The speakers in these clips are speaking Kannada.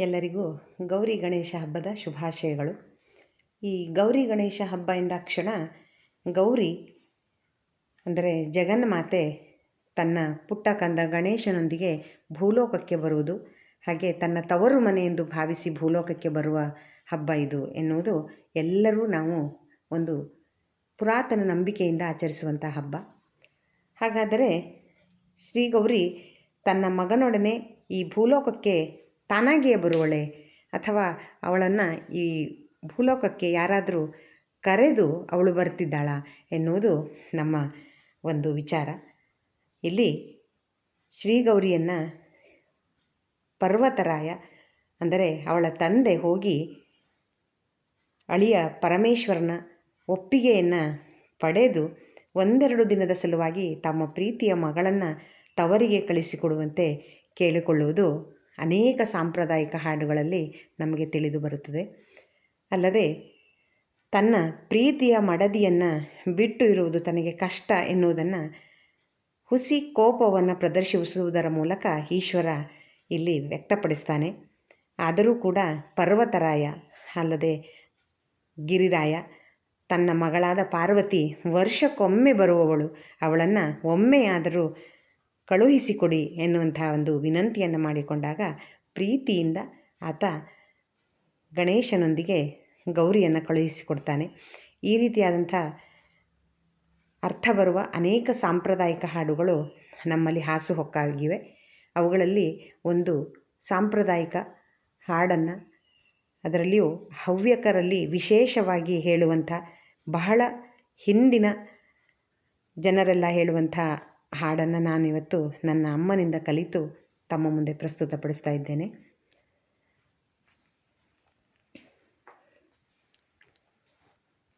ಎಲ್ಲರಿಗೂ ಗೌರಿ ಗಣೇಶ ಹಬ್ಬದ ಶುಭಾಶಯಗಳು. ಈ ಗೌರಿ ಗಣೇಶ ಹಬ್ಬ ಎಂದಾಕ್ಷಣ ಗೌರಿ, ಅಂದರೆ ಜಗನ್ಮಾತೆ ತನ್ನ ಪುಟ್ಟ ಕಂದ ಗಣೇಶನೊಂದಿಗೆ ಭೂಲೋಕಕ್ಕೆ ಬರುವುದು, ಹಾಗೆ ತನ್ನ ತವರು ಮನೆ ಎಂದು ಭಾವಿಸಿ ಭೂಲೋಕಕ್ಕೆ ಬರುವ ಹಬ್ಬ ಇದು ಎನ್ನುವುದು ಎಲ್ಲರೂ ನಾವು ಒಂದು ಪುರಾತನ ನಂಬಿಕೆಯಿಂದ ಆಚರಿಸುವಂಥ ಹಬ್ಬ. ಹಾಗಾದರೆ ಶ್ರೀ ಗೌರಿ ತನ್ನ ಮಗನೊಡನೆ ಈ ಭೂಲೋಕಕ್ಕೆ ತಾನಾಗಿಯೇ ಬರುವಳೆ. ಅಥವಾ ಅವಳನ್ನು ಈ ಭೂಲೋಕಕ್ಕೆ ಯಾರಾದರೂ ಕರೆದು ಅವಳು ಬರ್ತಿದ್ದಾಳ ಎನ್ನುವುದು ನಮ್ಮ ಒಂದು ವಿಚಾರ. ಇಲ್ಲಿ ಶ್ರೀಗೌರಿಯನ್ನು ಪರ್ವತರಾಯ, ಅಂದರೆ ಅವಳ ತಂದೆ ಹೋಗಿ ಅಳಿಯ ಪರಮೇಶ್ವರನ ಒಪ್ಪಿಗೆಯನ್ನು ಪಡೆದು ಒಂದೆರಡು ದಿನದ ಸಲುವಾಗಿ ತಮ್ಮ ಪ್ರೀತಿಯ ಮಗಳನ್ನು ತವರಿಗೆ ಕಳಿಸಿಕೊಡುವಂತೆ ಕೇಳಿಕೊಳ್ಳುವುದು ಅನೇಕ ಸಾಂಪ್ರದಾಯಿಕ ಹಾಡುಗಳಲ್ಲಿ ನಮಗೆ ತಿಳಿದು ಬರುತ್ತದೆ. ಅಲ್ಲದೆ, ತನ್ನ ಪ್ರೀತಿಯ ಮಡದಿಯನ್ನು ಬಿಟ್ಟು ಇರುವುದು ತನಗೆ ಕಷ್ಟ ಎನ್ನುವುದನ್ನು ಹುಸಿ ಕೋಪವನ್ನು ಪ್ರದರ್ಶಿಸುವುದರ ಮೂಲಕ ಈಶ್ವರ ಇಲ್ಲಿ ವ್ಯಕ್ತಪಡಿಸ್ತಾನೆ. ಆದರೂ ಕೂಡ ಪರ್ವತರಾಯ ಅಲ್ಲದೆ ಗಿರಿರಾಯ, ತನ್ನ ಮಗಳಾದ ಪಾರ್ವತಿ ವರ್ಷಕ್ಕೊಮ್ಮೆ ಬರುವವಳು. ಅವಳನ್ನು ಒಮ್ಮೆಯಾದರೂ ಕಳುಹಿಸಿಕೊಡಿ ಎನ್ನುವಂತಹ ಒಂದು ವಿನಂತಿಯನ್ನು ಮಾಡಿಕೊಂಡಾಗ ಪ್ರೀತಿಯಿಂದ ಆತ ಗಣೇಶನೊಂದಿಗೆ ಗೌರಿಯನ್ನು ಕಳುಹಿಸಿಕೊಡ್ತಾನೆ. ಈ ರೀತಿಯಾದಂಥ ಅರ್ಥ ಬರುವ ಅನೇಕ ಸಾಂಪ್ರದಾಯಿಕ ಹಾಡುಗಳು ನಮ್ಮಲ್ಲಿ ಹಾಸುಹೊಕ್ಕಾಗಿವೆ ಅವುಗಳಲ್ಲಿ ಒಂದು ಸಾಂಪ್ರದಾಯಿಕ ಹಾಡನ್ನು ಅದರಲ್ಲಿಯೂ ಹವ್ಯಕರಲ್ಲಿ ವಿಶೇಷವಾಗಿ ಹೇಳುವಂಥ ಬಹಳ ಹಿಂದಿನ ಜನರೆಲ್ಲ ಹೇಳುವಂಥ ಹಾಡನ್ನು ನಾನು ಇವತ್ತು ನನ್ನ ಅಮ್ಮನಿಂದ ಕಲಿತು ತಮ್ಮ ಮುಂದೆ ಪ್ರಸ್ತುತಪಡಿಸ್ತಾ ಇದ್ದೇನೆ.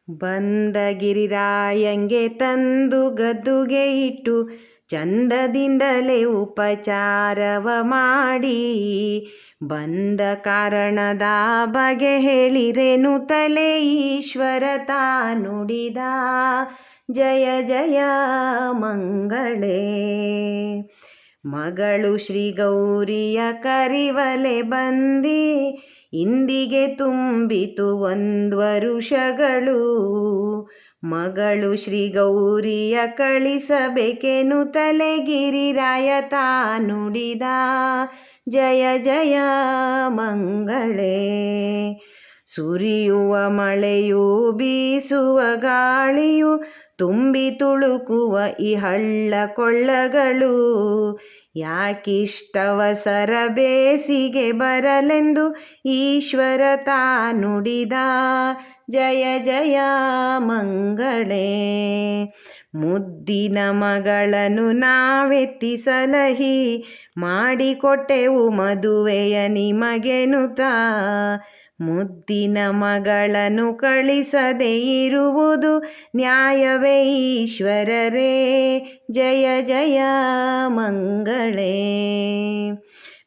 ಬಂದ ಗಿರಿರಾಯಂಗೆ ತಂದು ಗದ್ದುಗೆ ಇಟ್ಟು ಚಂದದಿಂದಲೇ ಉಪಚಾರವ ಮಾಡಿ. ಬಂದ ಕಾರಣದ ಬಗೆ ಹೇಳಿರೆನು ತಲೆ ಈಶ್ವರ ನುಡಿದ. ಜಯ ಜಯ ಮಂಗಳೇ. ಮಗಳು ಶ್ರೀ ಗೌರಿಯ ಕರಿವಲೆ ಬಂದಿ, ಇಂದಿಗೆ ತುಂಬಿತು ಒಂದ್ವರುಷಗಳು ಮಗಳು ಶ್ರೀ ಗೌರಿಯ ಕಳಿಸಬೇಕೆನು ತಲೆಗಿರಿರಾಯ ತಾನುಡಿದ. ಜಯ ಜಯ ಮಂಗಳೇ. ಸುರಿಯುವ ಮಳೆಯು ಬೀಸುವ ಗಾಳಿಯು ತುಂಬಿ ತುಳುಕುವ ಈ ಹಳ್ಳ ಕೊಳ್ಳಗಳು ಯಾಕಿಷ್ಟವಸರ ಬೇಸಿಗೆ ಬರಲೆಂದು ಈಶ್ವರ ತಾ ನುಡಿದ ಜಯ ಜಯ ಮಂಗಳೇ. ಮುದ್ದಿನ ಮಗಳನ್ನು ನಾವೆತ್ತಿ ಸಲಹಿ ಮಾಡಿಕೊಟ್ಟೆವು ಮದುವೆಯ ನಿಮಗೆನುತ ಮುದ್ದಿನ ಮಗಳನ್ನು ಕಳಿಸದೆ ಇರುವುದು ನ್ಯಾಯವೇ ಈಶ್ವರರೇ. ಜಯ ಜಯ ಮಂಗಳೇ.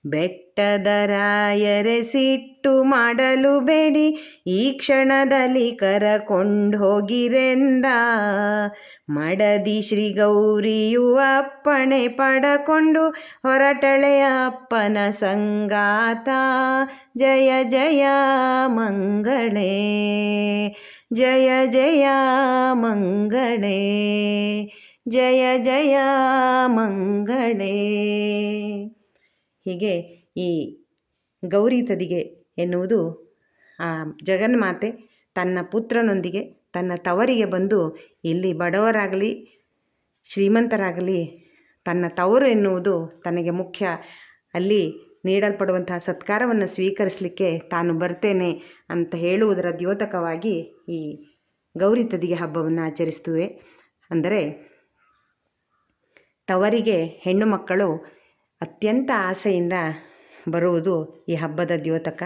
ಬೆಟ್ಟದ ರಾಯರೆ ಸಿಟ್ಟು ಮಾಡಲು ಬೇಡಿ. ಈ ಕ್ಷಣದಲ್ಲಿ ಕರಕೊಂಡು ಹೋಗಿರೆಂದ. ಮಡದಿ ಶ್ರೀ ಗೌರಿಯು ಅಪ್ಪಣೆ ಪಡಕೊಂಡು ಹೊರಟಳೆಯ ಅಪ್ಪನ ಸಂಗಾತ. ಜಯ ಜಯ ಮಂಗಳೇ, ಜಯ ಜಯ ಮಂಗಳೇ. ಜಯ ಜಯ ಮಂಗಳೇ. ಹೀಗೆ ಈ ಗೌರಿ ತದಿಗೆ ಎನ್ನುವುದು, ಆ ಜಗನ್ಮಾತೆ ತನ್ನ ಪುತ್ರನೊಂದಿಗೆ ತನ್ನ ತವರಿಗೆ ಬಂದು ಇಲ್ಲಿ ಬಡವರಾಗಲಿ, ಶ್ರೀಮಂತರಾಗಲಿ, ತನ್ನ ತವರು ಎನ್ನುವುದು ತನಗೆ ಮುಖ್ಯ. ಅಲ್ಲಿ ನೀಡಲ್ಪಡುವಂತಹ ಸತ್ಕಾರವನ್ನು ಸ್ವೀಕರಿಸಲಿಕ್ಕೆ ತಾನು ಬರ್ತೇನೆ ಅಂತ ಹೇಳುವುದರ ದ್ಯೋತಕವಾಗಿ ಈ ಗೌರಿ ತದಿಗೆ ಹಬ್ಬವನ್ನು ಆಚರಿಸ್ತುವೆ ಅಂದರೆ ತವರಿಗೆ ಹೆಣ್ಣು ಮಕ್ಕಳು ಅತ್ಯಂತ ಆಸೆಯಿಂದ ಬರುವುದು ಈ ಹಬ್ಬದ ದ್ಯೋತಕ.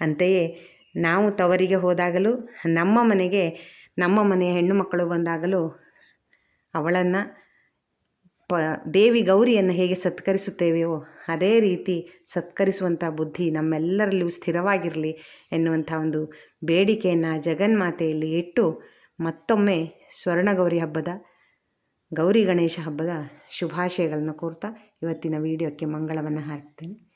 ಅಂತೆಯೇ ನಾವು ತವರಿಗೆ ಹೋದಾಗಲೂ, ನಮ್ಮ ಮನೆಗೆ, ನಮ್ಮ ಮನೆಯ ಹೆಣ್ಣು ಮಕ್ಕಳು ಬಂದಾಗಲೂ ಅವಳನ್ನು ಪ, ದೇವಿ ಗೌರಿಯನ್ನು ಹೇಗೆ ಸತ್ಕರಿಸುತ್ತೇವೆಯೋ, ಅದೇ ರೀತಿ ಸತ್ಕರಿಸುವಂಥ ಬುದ್ಧಿ ನಮ್ಮೆಲ್ಲರಲ್ಲೂ ಸ್ಥಿರವಾಗಿರಲಿ ಎನ್ನುವಂಥ ಒಂದು ಬೇಡಿಕೆಯನ್ನು ಜಗನ್ಮಾತೆಯಲ್ಲಿ ಇಟ್ಟು ಮತ್ತೊಮ್ಮೆ ಸ್ವರ್ಣಗೌರಿ ಹಬ್ಬದ ಗೌರಿ ಗಣೇಶ ಹಬ್ಬದ ಶುಭಾಶಯಗಳನ್ನು ಕೋರ್ತಾ ಇವತ್ತಿನ ವಿಡಿಯೋಕ್ಕೆ ಮಂಗಳವನ್ನು ಹಾಕ್ತೇನೆ